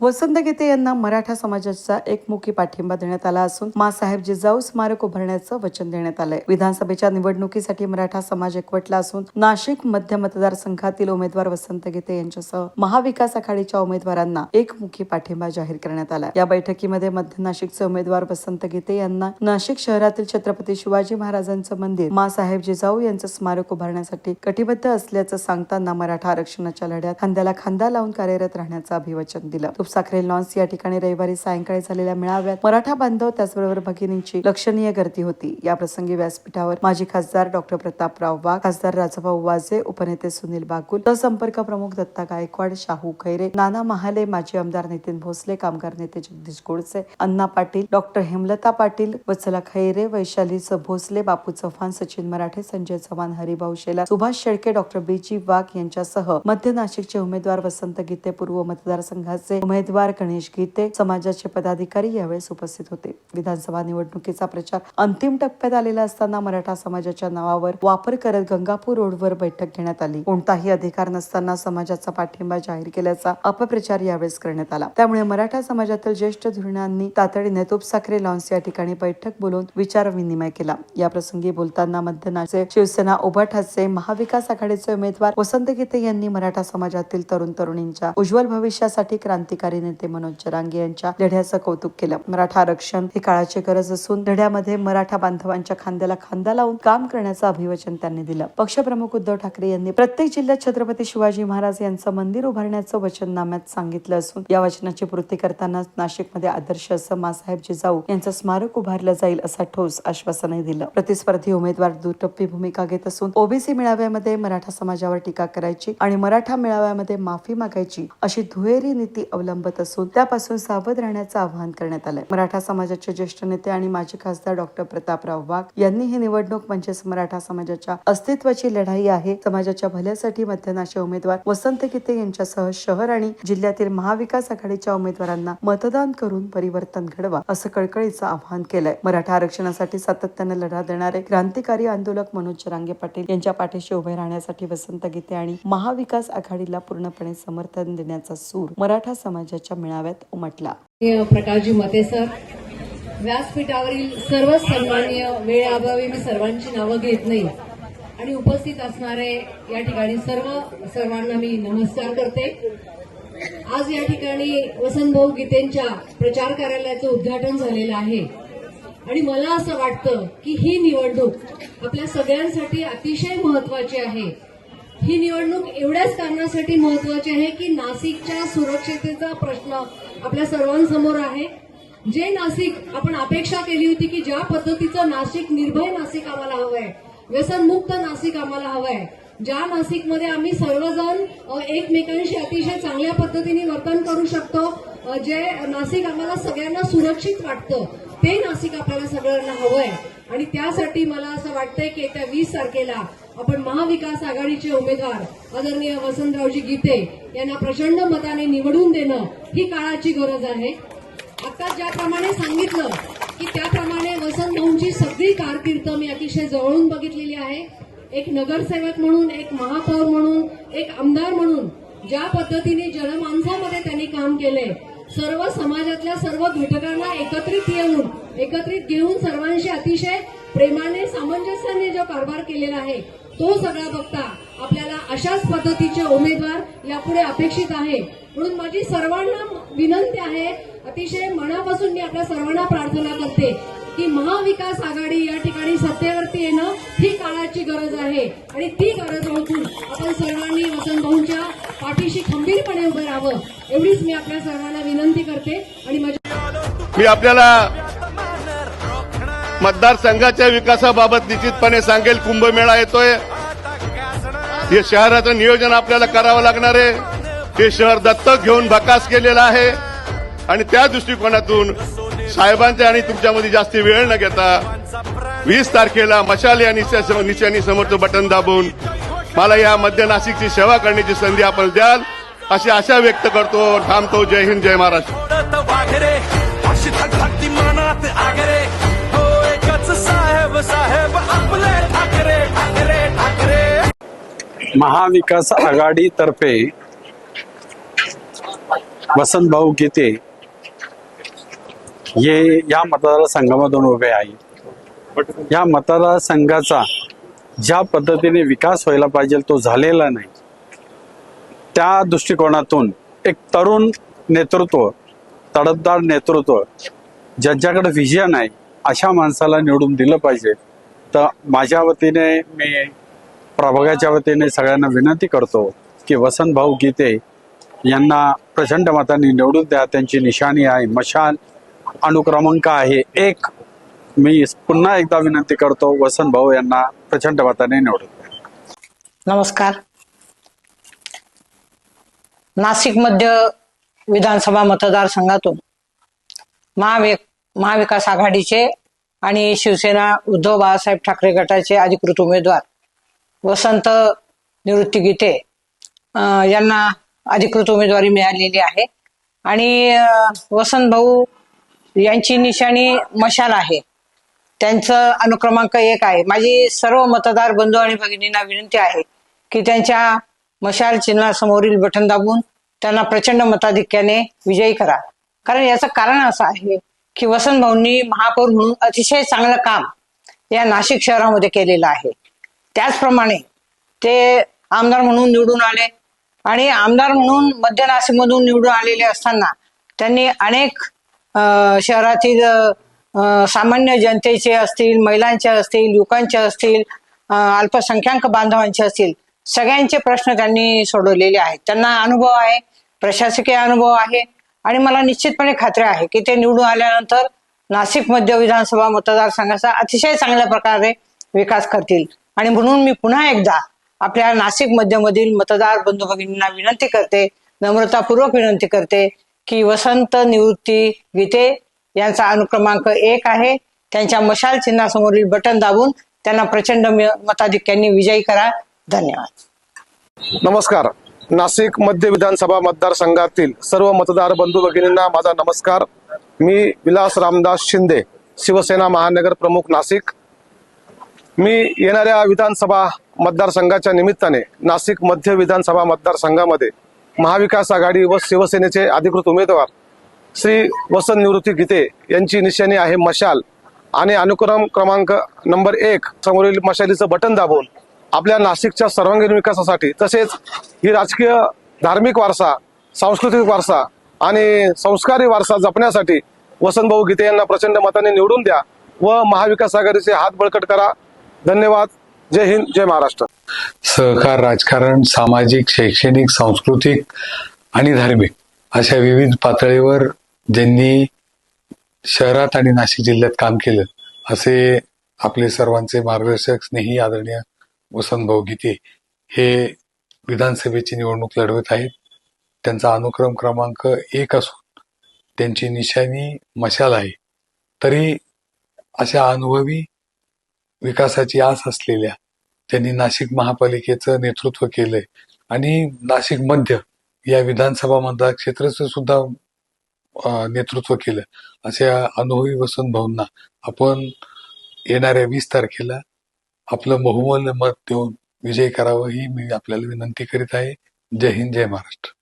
वसंत गीते यांना मराठा समाजाचा एकमुखी पाठिंबा देण्यात आला असून मासाहेब जिजाऊ स्मारक उभारण्याचं वचन देण्यात आलंय. विधानसभेच्या निवडणुकीसाठी मराठा समाज एकवटला असून नाशिक मध्य मतदारसंघातील उमेदवार वसंत गीते यांच्यासह महाविकास आघाडीच्या उमेदवारांना एकमुखी पाठिंबा जाहीर करण्यात आला. या बैठकीमध्ये मध्य नाशिकचे उमेदवार वसंत गीते यांना नाशिक शहरातील छत्रपती शिवाजी महाराजांचं मंदिर मासाहेब जिजाऊ यांचं स्मारक उभारण्यासाठी कटिबद्ध असल्याचं सांगताना मराठा आरक्षणाच्या लढ्यात खांद्याला खांदा लावून कार्यरत राहण्याचं अभिवचन दिलं. तूप साखरे लॉन्स या ठिकाणी रविवारी सायंकाळी झालेल्या मेळाव्यात मराठा बांधव त्याचबरोबर भगिनींची लक्षणीय गर्दी होती. या प्रसंगी व्यासपीठावर माजी खासदार डॉक्टर प्रतापराव वाघ खासदार राजाभाऊ वाजे उपनेते सुनील बागुल संपर्क प्रमुख दत्ता गायकवाड शाहू खैरे नाना महाले माजी आमदार नितीन भोसले कामगार नेते Jagdish Godse Anna Patil doctor Hemlata Patil Vatsala Khaire Vaishali Bhosale Bapu Chavan Sachin Marathe Sanjay Chavan Haribhau Shela Subhash Shelke doctor B. G. Wagh यांच्यासह मध्य नाशिकचे उमेदवार वसंत गीते पूर्व मतदारसंघाचे उमेदवार गणेश गीते समाजाचे पदाधिकारी यावेळेस उपस्थित होते. विधानसभा निवडणुकीचा प्रचार अंतिम टप्प्यात आलेला असताना मराठा समाजाच्या नावावर वापर करत गंगापूर रोडवर बैठक घेण्यात आली. कोणताही अधिकार नसताना समाजाचा पाठिंबा जाहीर केल्याचा अपप्रचार यावेळेस करण्यात आला. त्यामुळे मराठा समाजातील ज्येष्ठ धुरणांनी तातडीने तुपसाखरे लॉन्स या ठिकाणी बैठक बोलून विचार विनिमय केला. या प्रसंगी बोलताना मध्यनाचे शिवसेना उभाठाचे महाविकास आघाडीचे उमेदवार वसंत गीते यांनी मराठा समाजातील तरुण तरुणींच्या उज्ज्वल भविष्यासाठी क्रांतिकारी नेते मनोज जरांगे यांच्या लढ्याचं कौतुक केलं. मराठा आरक्षण ही काळाची गरज असून लढ्यामध्ये मराठा बांधवांच्या खांद्याला खांदा लावून काम करण्याचं अभिवचन त्यांनी दिलं. पक्षप्रमुख उद्धव ठाकरे यांनी प्रत्येक जिल्ह्यात छत्रपती शिवाजी महाराज यांचं मंदिर उभारण्याचं वचननाम्यात सांगितलं असून या वचनाची पूर्ती करताना नाशिकमध्ये आदर्श असं मासाहेब जिजाऊ यांचं स्मारक उभारलं जाईल असा ठोस आश्वासनही दिलं. प्रतिस्पर्धी उमेदवार दुटप्पी भूमिका घेत असून ओबीसी मेळाव्यामध्ये मराठा समाजावर टीका करायची आणि मराठा मेळाव्यामध्ये माफी मागायची अशी दुहेरी नीती अवलंबत असून त्यापासून सावध राहण्याचं आवाहन करण्यात आलंय. मराठा समाजाचे ज्येष्ठ नेते आणि माजी खासदार डॉक्टर प्रतापराव वाघ यांनी ही निवडणूक म्हणजेच मराठा समाजाच्या अस्तित्वाची लढाई आहे. समाजाच्या भल्यासाठी मध्यनाचे उमेदवार वसंत गीते यांच्यासह शहर आणि जिल्ह्यातील महाविकास आघाडीच्या उमेदवारांना मतदान करून परिवर्तन घडवा असं कळकळीचं आवाहन केलंय. मराठा आरक्षणासाठी सातत्याने लढा देणारे क्रांतिकारी आंदोलक मनोज जरांगे पाटील यांच्या पाठीशी उभे राहण्यासाठी वसंत गीते आणि महाविकास आघाडीला पूर्णपणे समर्थन देण्याचा सूर मराठा समाज समाजाच्या मेळाव्यात उमटला. प्रकाशजी मते सर. व्यासपीठावरील सर्व सन्मान्य वेळेअभावी मी सर्वांची नावं घेत नाही. आणि उपस्थित असणारे या ठिकाणी सर्व सर्वांना मी नमस्कार करते. आज या ठिकाणी वसंतभाऊ गीतेंच्या प्रचार कार्यालयाचं उद्घाटन झालेलं आहे. आणि मला असं वाटतं की ही निवडणूक आपल्या सगळ्यांसाठी अतिशय महत्वाची आहे. ही निवडणूक एवढ्याच कारणासाठी महत्वाची आहे की नाशिकच्या सुरक्षिततेचा प्रश्न आपल्या सर्वांसमोर आहे. जे नाशिक आपण अपेक्षा केली होती की ज्या पद्धतीचं नाशिक निर्भय नाशिक आम्हाला हवंय व्यसनमुक्त नाशिक आम्हाला हवंय ज्या नाशिकमध्ये आम्ही सर्वजण एकमेकांशी अतिशय चांगल्या पद्धतीने वर्तन करू शकतो जे नाशिक आम्हाला सगळ्यांना सुरक्षित वाटतं ते नाशिक आपल्याला सगळ्यांना हवंय. आणि त्यासाठी मला असं वाटतंय की येत्या वीस तारखेला आपण महाविकास आघाडीचे उमेदवार आदरणीय वसंतरावजी गीते यांना प्रचंड मताने निवडून देणं ही काळाची गरज आहे. आता ज्याप्रमाणे सांगितलं की त्याप्रमाणे वसंत भाऊंची सगळी कारकीर्द मी अतिशय जवळून बघितलेली आहे. एक नगरसेवक म्हणून एक महापौर म्हणून एक आमदार म्हणून ज्या पद्धतीने जनमानसामध्ये त्यांनी काम केले सर्व समाजातल्या सर्व घटकांना एकत्रित येऊन एकत्रित घेऊन सर्वांशी अतिशय प्रेमाने सामंजस्याने जो कारभार केलेला आहे तो सगळा बघता आपल्याला अशाच पद्धतीचे उमेदवार यापुढे अपेक्षित आहे. म्हणून माझी सर्वांना विनंती आहे अतिशय मनापासून मी आपल्या सर्वांना प्रार्थना करते की महाविकास आघाडी या ठिकाणी सत्तेवरती येणं ही काळाची गरज आहे. आणि ती गरज ओळखून आपण सर्वांनी वसंतभाऊंच्या पाठीशी खंबीरपणे उभं राहावं एवढीच मी आपल्या सर्वांना विनंती करते. आणि माझ्या मी आपल्याला मतदारसंघाच्या विकासाबाबत निश्चितपणे सांगेल कुंभमेळा येतोय. हे शहराचं नियोजन आपल्याला करावं लागणार आहे. हे शहर दत्तक घेऊन भकास केलेलं आहे. आणि त्या दृष्टिकोनातून साहेबांच्या आणि तुमच्यामध्ये जास्ती वेळ न घेता वीस तारखेला मशाल या निशा- निशाणी समोरचं बटन दाबून मला या मध्य नाशिकची सेवा करण्याची संधी आपण द्याल अशी आशा व्यक्त करतो. थांबतो जय हिंद जय महाराष्ट्र. महाविकास आघाडीतर्फे वसंत भाऊ गीते हे या मतदारसंघामधून उभे आहे या मतदारसंघाचा ज्या पद्धतीने विकास व्हायला पाहिजे तो झालेला नाही. त्या दृष्टिकोनातून एक तरुण नेतृत्व तडफदार नेतृत्व ज्यांच्याकडे व्हिजन आहे अशा माणसाला निवडून दिलं पाहिजे. तर माझ्या वतीने मी प्रभागाच्या वतीने सगळ्यांना विनंती करतो की वसंत भाऊ गीते यांना प्रचंड मतांनी निवडून द्या. त्यांची निशाणी आहे मशाल अनुक्रमांक आहे एक. मी पुन्हा एकदा विनंती करतो वसंत भाऊ यांना प्रचंड मताने निवडून द्या. नमस्कार. नाशिक मध्य विधानसभा मतदारसंघातून महावि महाविकास आघाडीचे आणि शिवसेना उद्धव बाळासाहेब ठाकरे गटाचे अधिकृत उमेदवार वसंत निवृत्ती गीते यांना अधिकृत उमेदवारी मिळालेली आहे. आणि वसंत भाऊ यांची निशाणी मशाल आहे. त्यांचं अनुक्रमांक एक आहे. माझी सर्व मतदार बंधू आणि भगिनींना विनंती आहे की त्यांच्या मशाल चिन्हासमोरील बटन दाबून त्यांना प्रचंड मताधिक्याने विजयी करा. कारण याचं कारण असं आहे की वसंत भाऊंनी महापौर म्हणून अतिशय चांगलं काम या नाशिक शहरामध्ये केलेलं आहे. त्याचप्रमाणे ते आमदार म्हणून निवडून आले आणि आमदार म्हणून मध्य नाशिकमधून निवडून आलेले असताना त्यांनी अनेक शहरातील सामान्य जनतेचे असतील महिलांचे असतील युवकांचे असतील अल्पसंख्याक बांधवांचे असतील सगळ्यांचे प्रश्न त्यांनी सोडवलेले आहेत. त्यांना अनुभव आहे प्रशासकीय अनुभव आहे आणि मला निश्चितपणे खात्री आहे की ते निवडून आल्यानंतर नाशिक मध्य विधानसभा मतदारसंघाचा अतिशय चांगल्या प्रकारे विकास करतील. आणि म्हणून मी पुन्हा एकदा आपल्या नाशिक मध्यमधील मतदार बंधू भगिनींना विनंती करते नम्रतापूर्वक विनंती करते की वसंत निवृत्ती गीते यांचा अनुक्रमांक एक आहे. त्यांच्या मशाल चिन्हासमोरील बटन दाबून त्यांना प्रचंड मताधिक्यांनी विजयी करा. धन्यवाद. नमस्कार. नाशिक मध्य विधानसभा मतदारसंघातील सर्व मतदार बंधू भगिनींना माझा नमस्कार. मी विलास रामदास शिंदे शिवसेना महानगर प्रमुख नाशिक. मी येणाऱ्या विधानसभा मतदारसंघाच्या निमित्ताने नाशिक मध्य विधानसभा मतदारसंघामध्ये महाविकास आघाडी व शिवसेनेचे अधिकृत उमेदवार श्री वसंत निवृत्ती गीते यांची निशाणी आहे मशाल. आणि अनुक्रम क्रमांक नंबर एक समोरील मशालीचं बटन दाबून आपल्या नाशिकच्या सर्वांगीण विकासासाठी तसेच ही राजकीय धार्मिक वारसा सांस्कृतिक वारसा आणि संस्कारी वारसा जपण्यासाठी वसंतभाऊ गीते यांना प्रचंड मताने निवडून द्या व महाविकास आघाडीचे हात बळकट करा. धन्यवाद. जय हिंद जय महाराष्ट्र. सहकार राजकारण सामाजिक शैक्षणिक सांस्कृतिक आणि धार्मिक अशा विविध पातळीवर ज्यांनी शहरात आणि नाशिक जिल्ह्यात काम केलं असे आपले सर्वांचे मार्गदर्शक स्नेही आदरणीय वसंत भाऊ गीते हे विधानसभेची निवडणूक लढवत आहेत. त्यांचा अनुक्रम क्रमांक एक असून त्यांची निशाणी मशाल आहे. तरी अशा अनुभवी विकासाची आस असलेल्या त्यांनी नाशिक महापालिकेचं नेतृत्व केलंय. आणि नाशिक मध्य या विधानसभा मतदारक्षेत्राचं सुद्धा नेतृत्व केलं. अशा अनुभवी वसंत भाऊंना आपण येणाऱ्या वीस तारखेला आपलं बहुमूल्य मत देऊन विजय करावं ही मी आपल्याला विनंती करीत आहे. जय हिंद जय महाराष्ट्र.